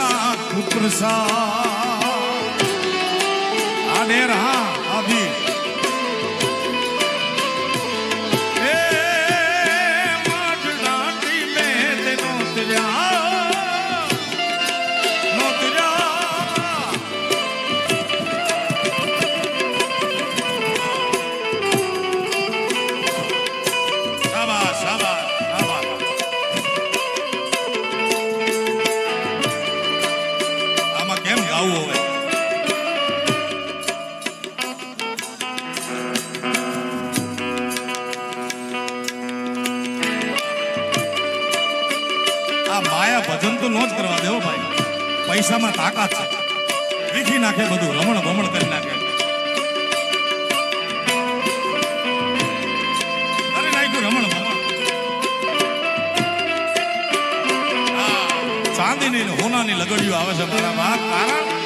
સાત પુત્ર સા અને રહા આવી આવું હવે આ માયા ભજન તો નો જ કરવા દેવો ભાઈ. પૈસામાં તાકાત છે. વીખી નાખે બધું, રમણ સોનાની લગડીઓ આવે છે મારા કારણ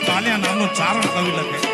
ભાલ્યા નામનો ચારણ કવિ લખે.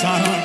Time.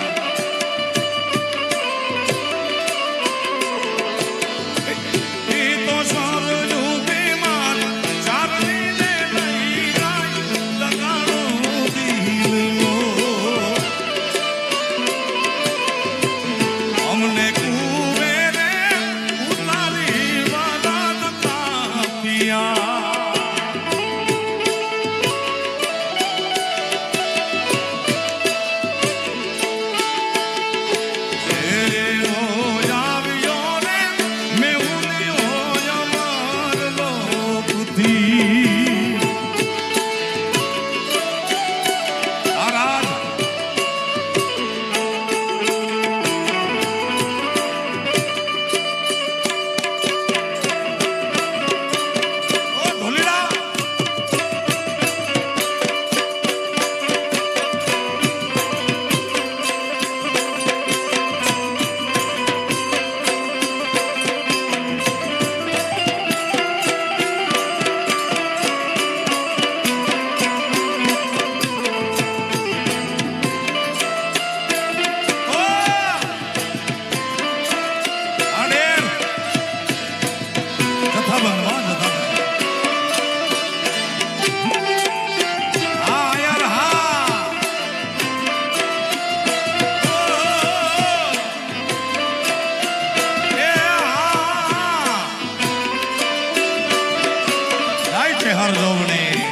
છે હર જોવને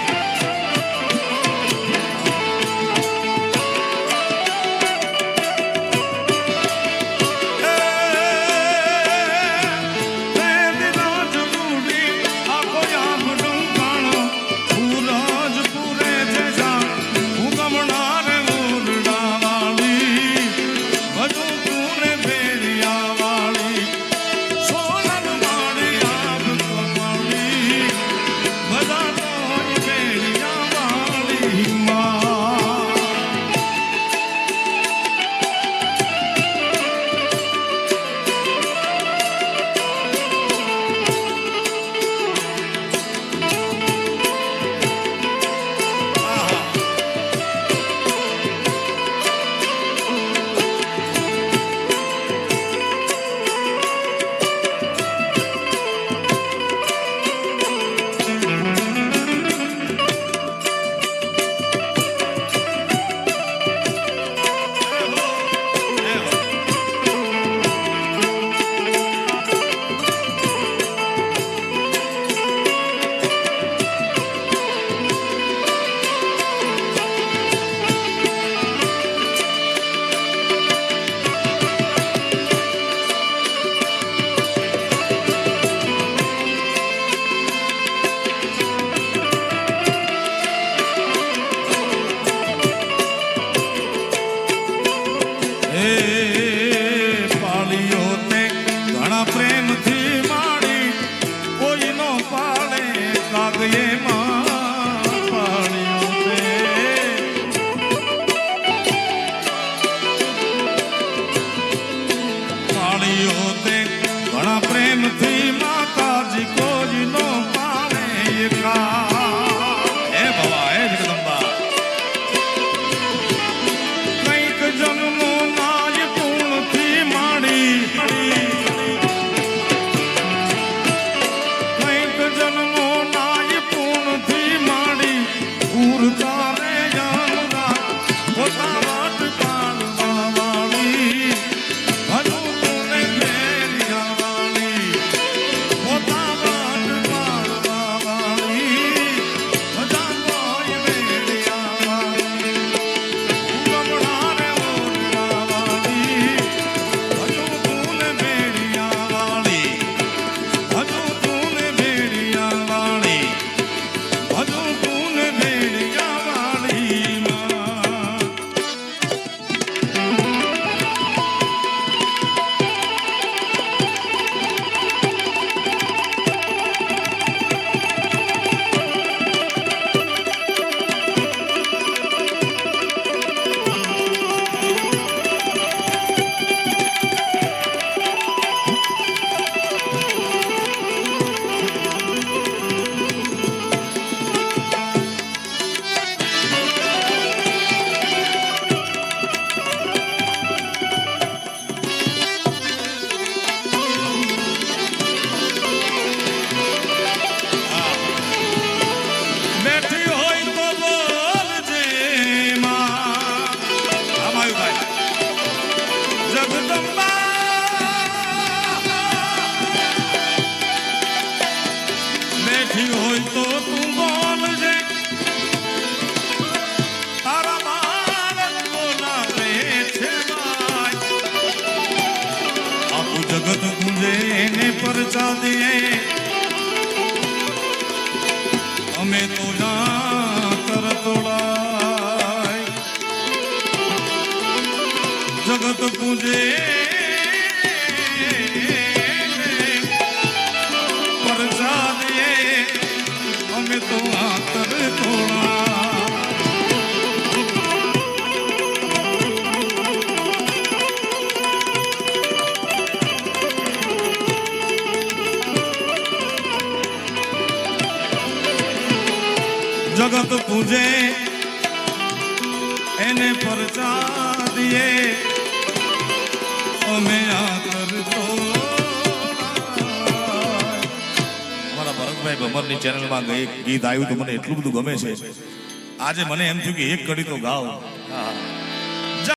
પ્રેમથી માતાજી કોઈ નો પાણે એકા જગત પૂજે એને પરચા દિયે અમે આ કરતો સાહેબ અમરની ચેનલમાં ગઈ ગીત આવ્યું તો મને એટલું બધું ગમે છે. આજે મને એમ થયું કે એક કડી તો ગાવ. હા